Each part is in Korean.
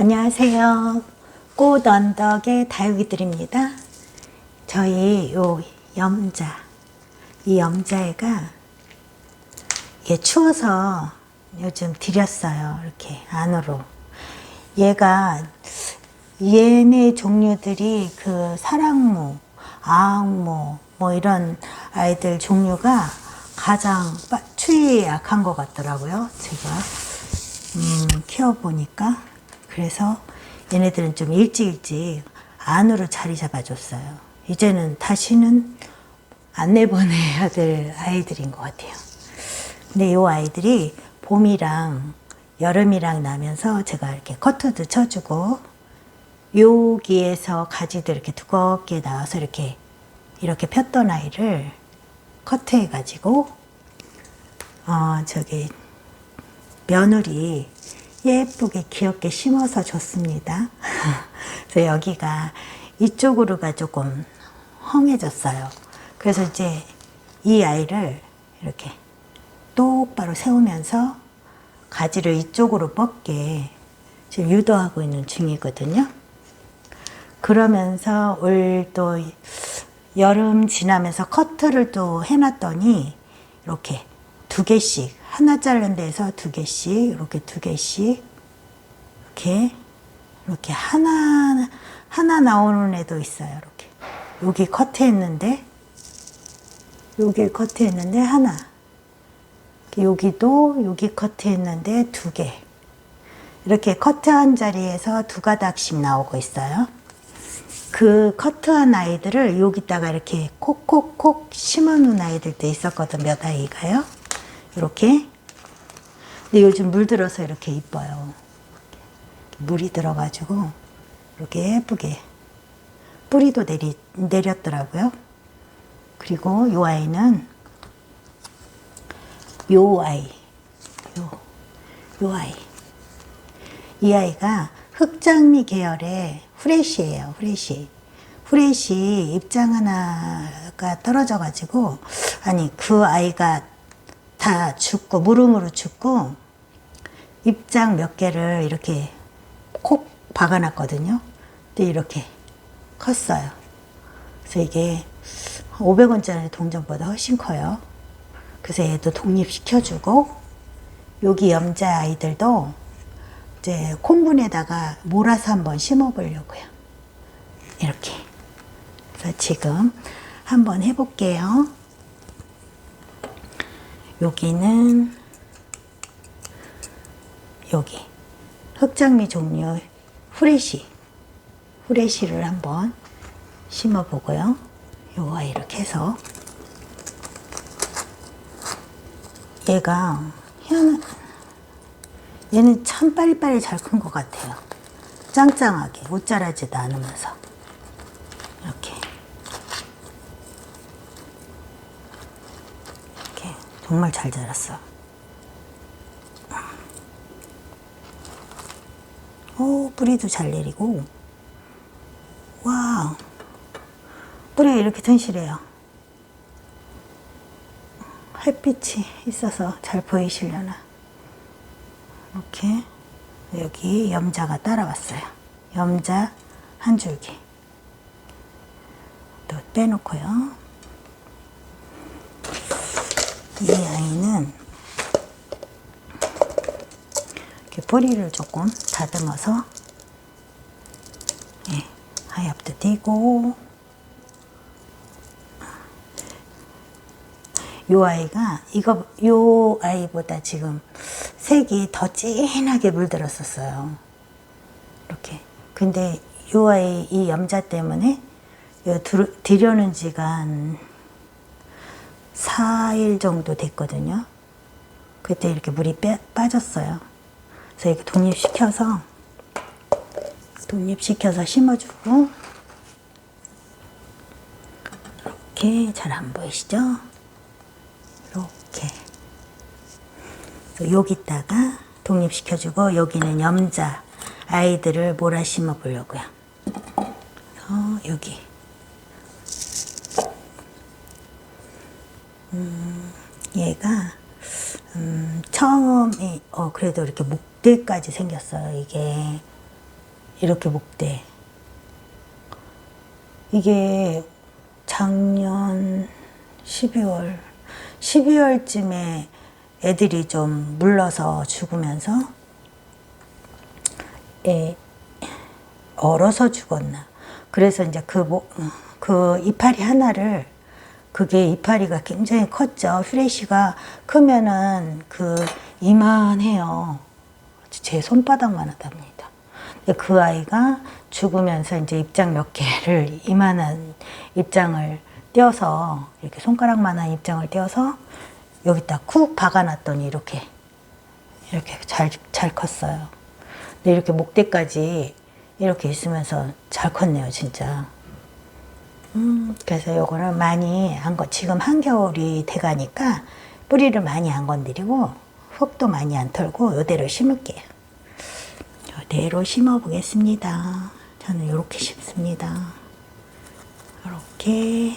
안녕하세요. 꽃 언덕의 다육이들입니다. 저희 요 염자, 이 염자애가 얘 추워서 요즘 들였어요. 이렇게 안으로. 얘가 얘네 종류들이 그 사랑무, 아악무 뭐 이런 아이들 종류가 가장 빠- 추위에 약한 것 같더라고요. 제가 음, 키워보니까 그래서 얘네들은 좀 일찍 일찍 안으로 자리 잡아줬어요. 이제는 다시는 안 내보내야 될 아이들인 것 같아요. 근데 이 아이들이 봄이랑 여름이랑 나면서 제가 이렇게 커트도 쳐주고 여기에서 가지도 이렇게 두껍게 나와서 이렇게 이렇게 폈던 아이를 커트해 가지고 어 저기 며느리 예쁘게 귀엽게 심어서 줬습니다. 그래서 여기가 이쪽으로가 조금 헝해졌어요. 그래서 이제 이 아이를 이렇게 똑바로 세우면서 가지를 이쪽으로 뻗게 지금 유도하고 있는 중이거든요. 그러면서 올 또 여름 지나면서 커트를 또 해놨더니 이렇게 두 개씩 하나 자른 데서 두 개씩 이렇게 두 개씩 이렇게 이렇게 하나 하나 나오는 애도 있어요. 이렇게 여기 커트했는데 여기 커트했는데 하나 여기도 여기 커트했는데 두 개. 이렇게 커트한 자리에서 두 가닥씩 나오고 있어요. 그 커트한 아이들을 여기다가 이렇게 콕콕콕 심어놓은 아이들도 있었거든, 몇 아이가요. 이렇게. 근데 요즘 물 들어서 이렇게 이뻐요. 물이 들어가지고 이렇게 예쁘게 뿌리도 내리, 내렸더라고요. 그리고 요 아이는 요 아이, 요, 요 아이. 이 아이가 흑장미 계열의 후레쉬예요, 후레쉬. 후레쉬 입장 하나가 떨어져 가지고, 아니, 그 아이가 다 죽고, 무릎으로 죽고, 입장 몇 개를 이렇게 콕 박아놨거든요. 근데 이렇게 컸어요. 그래서 이게 500원짜리 동전보다 훨씬 커요. 그래서 얘도 독립시켜주고 여기 염자 아이들도 이제 콩분에다가 몰아서 한번 심어보려고요. 이렇게. 그래서 지금 한번 해볼게요. 여기는 여기. 흑장미 종류 후레쉬. 후레쉬를 한번 심어 보고요. 요거 이렇게 해서. 얘가 희한 얘는 참 빨리빨리 잘 큰 것 같아요. 짱짱하게 옷 자라지도 않으면서. 이렇게 이렇게 정말 잘 자랐어. 오 뿌리도 잘 내리고 와 뿌리가 이렇게 튼실해요. 햇빛이 있어서 잘 보이시려나. 이렇게 여기 염자가 따라왔어요. 염자 한 줄기. 또 빼놓고요. 이 아이는 이렇게 뿌리를 조금 다듬어서 예, 하엽도 띄고 요 아이가 이거 요 아이보다 지금 색이 더 진하게 물들었었어요. 이렇게. 근데 요 아이 이 염자 때문에 요 들, 들여놓은 지가 한 4일 정도 됐거든요. 그때 이렇게 물이 빼, 빠졌어요. 그래서 이렇게 독립시켜서 독립시켜서 심어주고 이렇게 잘 안 보이시죠? 이렇게 여기다가 독립시켜주고 여기는 염자 아이들을 몰아 심어 보려고요. 여기 음, 얘가 음, 처음에 어 그래도 이렇게 목대까지 생겼어요. 이게 이렇게 목대. 이게 작년 12월, 12월쯤에 애들이 좀 물러서 죽으면서 에, 얼어서 죽었나. 그래서 이제 그, 모, 그 이파리 하나를 그게 이파리가 굉장히 컸죠. 휴레시가 크면은 그 이만해요. 제 손바닥만 하답니다. 그 아이가 죽으면서 이제 입장 몇 개를 이만한 입장을 떼어서 이렇게 손가락만한 입장을 떼어서 여기다 쿡 박아놨더니 이렇게 이렇게 잘, 잘 컸어요. 근데 이렇게 목대까지 이렇게 있으면서 잘 컸네요, 진짜. 음, 그래서 요거는 많이 안 건, 지금 한겨울이 돼가니까 뿌리를 많이 안 건드리고 흙도 많이 안 털고 요대로 심을게요. 요대로 심어 보겠습니다. 저는 요렇게 심습니다. 요렇게.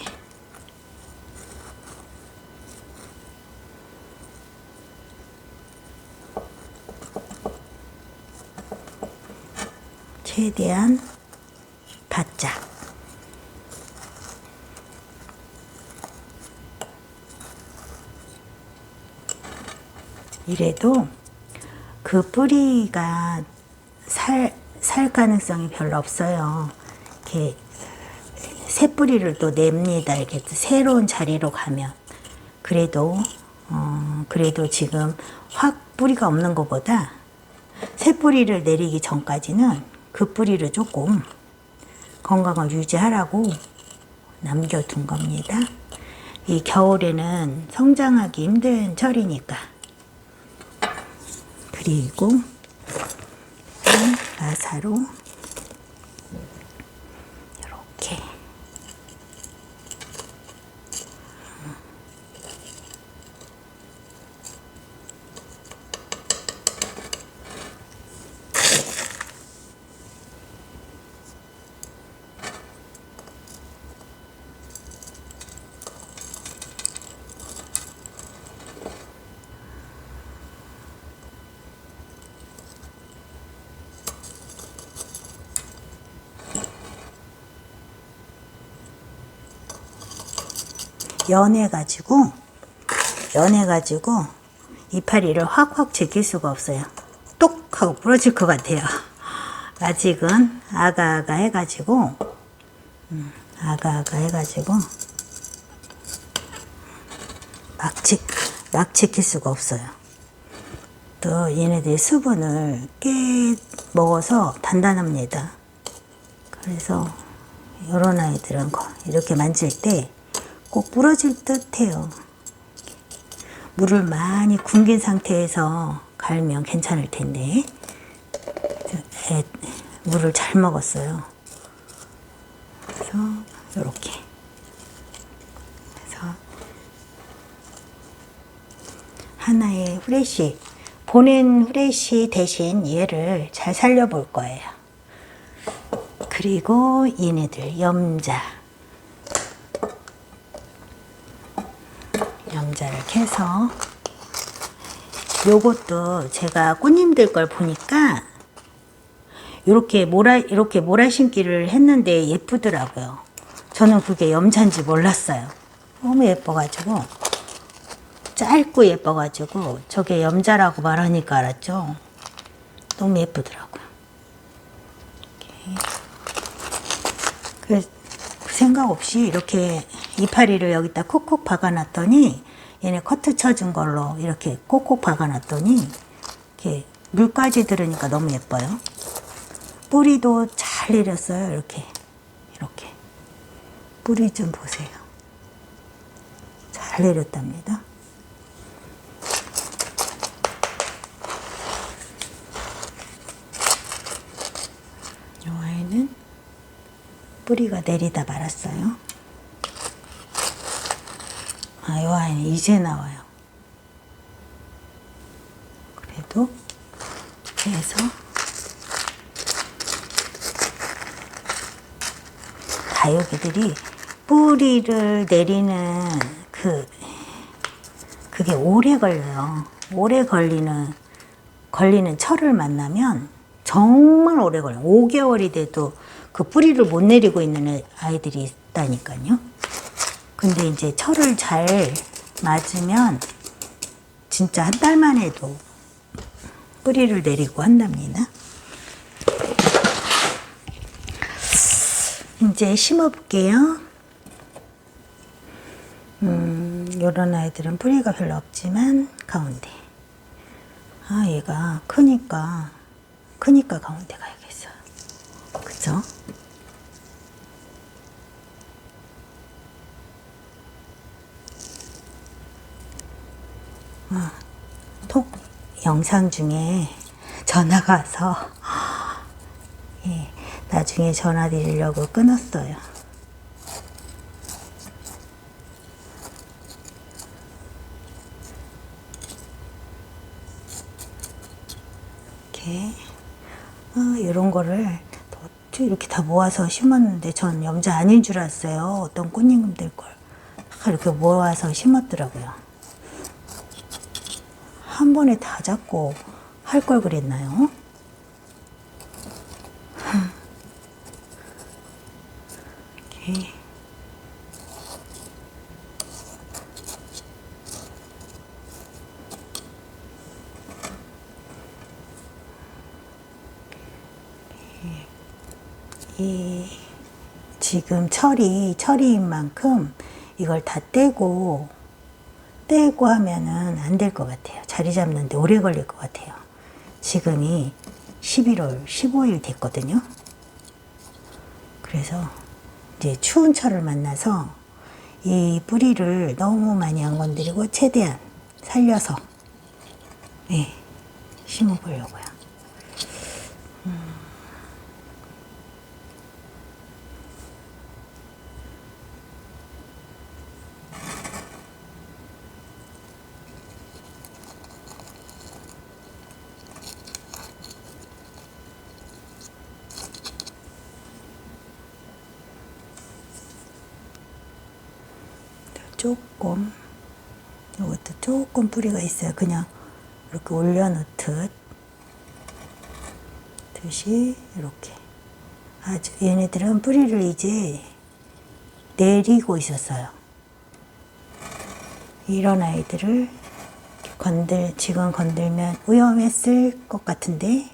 최대한 바짝. 이래도 그 뿌리가 살, 살 가능성이 별로 없어요. 이렇게 새 뿌리를 또 냅니다. 이렇게 또 새로운 자리로 가면. 그래도, 어, 그래도 지금 확 뿌리가 없는 것보다 새 뿌리를 내리기 전까지는 그 뿌리를 조금 건강을 유지하라고 남겨둔 겁니다. 이 겨울에는 성장하기 힘든 철이니까. 그리고 마사로 연해가지고 연해가지고 이파리를 확확 제낄 수가 없어요. 똑 하고 부러질 것 같아요. 아직은 아가아가 해가지고 음, 아가아가 해가지고 막, 지, 막 지킬 수가 없어요. 또 얘네들이 수분을 깨 먹어서 단단합니다. 그래서 이런 아이들은 거- 이렇게 만질 때 꼭 부러질 듯 해요. 물을 많이 굶긴 상태에서 갈면 괜찮을 텐데. 애, 물을 잘 먹었어요. 그래서 이렇게. 그래서 하나의 후레쉬, 보낸 후레쉬 대신 얘를 잘 살려볼 거예요. 그리고 얘네들 염자. 캐서 요것도 제가 꽃님들 걸 보니까 이렇게 모라 이렇게 모라 심기를 했는데 예쁘더라고요. 저는 그게 염자인지 몰랐어요. 너무 예뻐가지고 짧고 예뻐가지고 저게 염자라고 말하니까 알았죠. 너무 예쁘더라고요. 그 생각 없이 이렇게 이파리를 여기다 콕콕 박아놨더니 얘네 커트 쳐준 걸로 이렇게 콕콕 박아놨더니 이렇게 물까지 들으니까 너무 예뻐요. 뿌리도 잘 내렸어요. 이렇게 이렇게 뿌리 좀 보세요. 잘 내렸답니다. 이 아이는 뿌리가 내리다 말았어요. 아, 이 아이는 이제 나와요. 그래도 해서 다육이들이 뿌리를 내리는 그 그게 오래 걸려요. 오래 걸리는 걸리는 철을 만나면 정말 오래 걸려요. 5개월이 돼도 그 뿌리를 못 내리고 있는 애- 아이들이 있다니까요. 근데 이제 철을 잘 맞으면 진짜 한 달만 해도 뿌리를 내리고 한답니다. 이제 심어볼게요. 음, 요런 아이들은 뿌리가 별로 없지만 가운데. 아, 얘가 크니까, 크니까 가운데 가야겠어. 그죠? 아, 톡 영상 중에 전화가 와서, 예, 나중에 전화 드리려고 끊었어요. 이렇게 어, 이런 거를 또 이렇게 다 모아서 심었는데 전 염자 아닌 줄 알았어요. 어떤 꽃님들 걸다 이렇게 모아서 심었더라고요. 한 번에 다 잡고 할 걸 그랬나요? 이렇게 이 지금 철이 철이인 만큼 이걸 다 떼고 떼고 하면은 안 될 것 같아요. 자리 잡는데 오래 걸릴 것 같아요. 지금이 11월 15일 됐거든요. 그래서 이제 추운 철을 만나서 이 뿌리를 너무 많이 안 건드리고 최대한 살려서 네, 심어 보려고요. 조금 이것도 조금 뿌리가 있어요. 그냥 이렇게 올려놓듯 듯이 이렇게 아주 얘네들은 뿌리를 이제 내리고 있었어요. 이런 아이들을 건들 지금 건들면 위험했을 것 같은데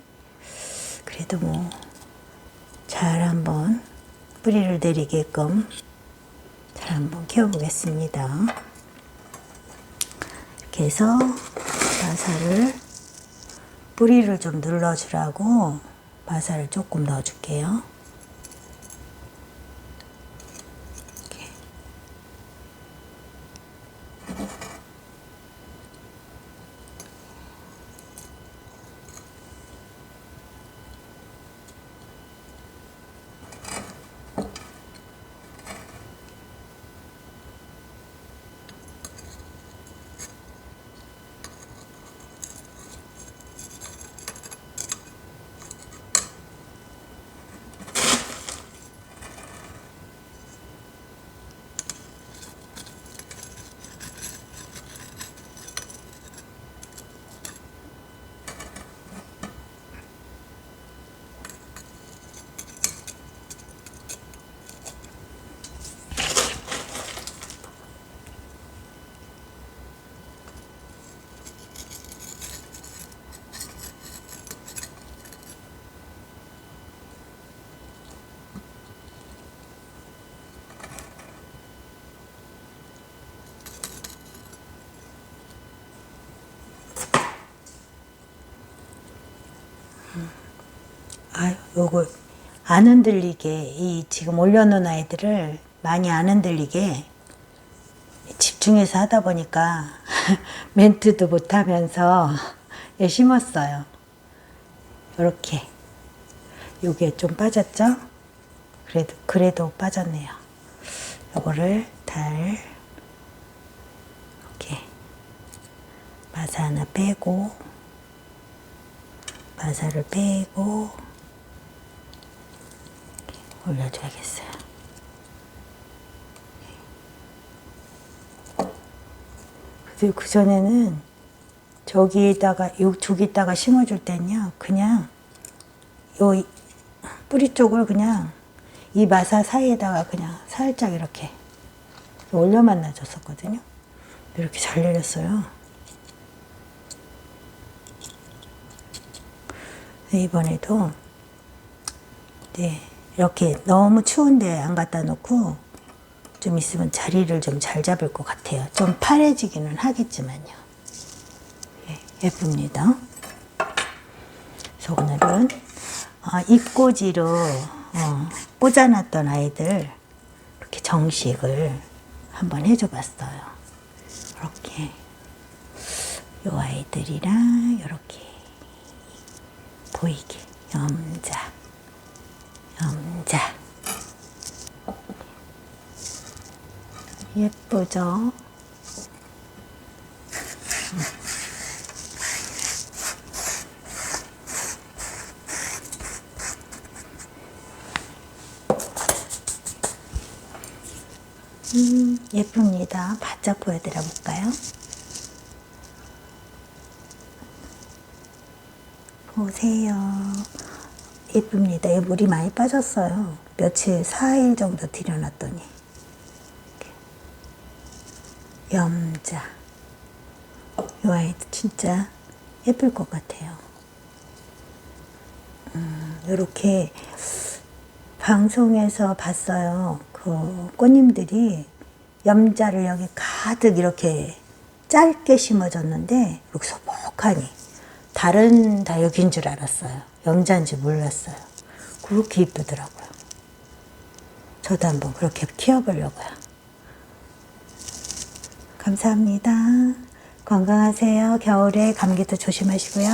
그래도 뭐 잘 한번 뿌리를 내리게끔 잘 한번 키워보겠습니다. 이렇게 해서 마사를 뿌리를 좀 눌러주라고 마사를 조금 넣어줄게요. 요거 안 흔들리게 이 지금 올려놓은 아이들을 많이 안 흔들리게 집중해서 하다 보니까 멘트도 못하면서 예, 심었어요. 이렇게 요게 좀 빠졌죠? 그래도 그래도 빠졌네요. 요거를 달 이렇게 마사 하나 빼고 마사를 빼고 올려줘야겠어요. 그리고 그 전에는 저기에다가 요 저기다가 심어줄 때는요 그냥 요 이- 뿌리 쪽을 그냥 이 마사 사이에다가 그냥 살짝 이렇게 올려만 놔줬었거든요. 이렇게 잘 내렸어요. 이번에도 네, 이렇게 너무 추운데 안 갖다 놓고 좀 있으면 자리를 좀 잘 잡을 것 같아요. 좀 파래지기는 하겠지만요. 예, 예쁩니다. 그래서 오늘은 어, 입꽂이로 어, 꽂아놨던 아이들 이렇게 정식을 한번 해줘 봤어요. 이렇게 요 아이들이랑 이렇게 보이게 염자 염자 예쁘죠? 음, 예쁩니다. 바짝 보여드려 볼까요? 보세요. 예쁩니다. 이 물이 많이 빠졌어요. 며칠, 4일 정도 들여놨더니. 염자. 이 아이도 진짜 예쁠 것 같아요. 음, 이렇게 방송에서 봤어요. 그 꽃님들이 염자를 여기 가득 이렇게 짧게 심어줬는데 이렇게 소복하니 다른 다육인 줄 알았어요. 염자인지 몰랐어요. 그렇게 이쁘더라고요. 저도 한번 그렇게 키워보려고요. 감사합니다. 건강하세요. 겨울에 감기도 조심하시고요.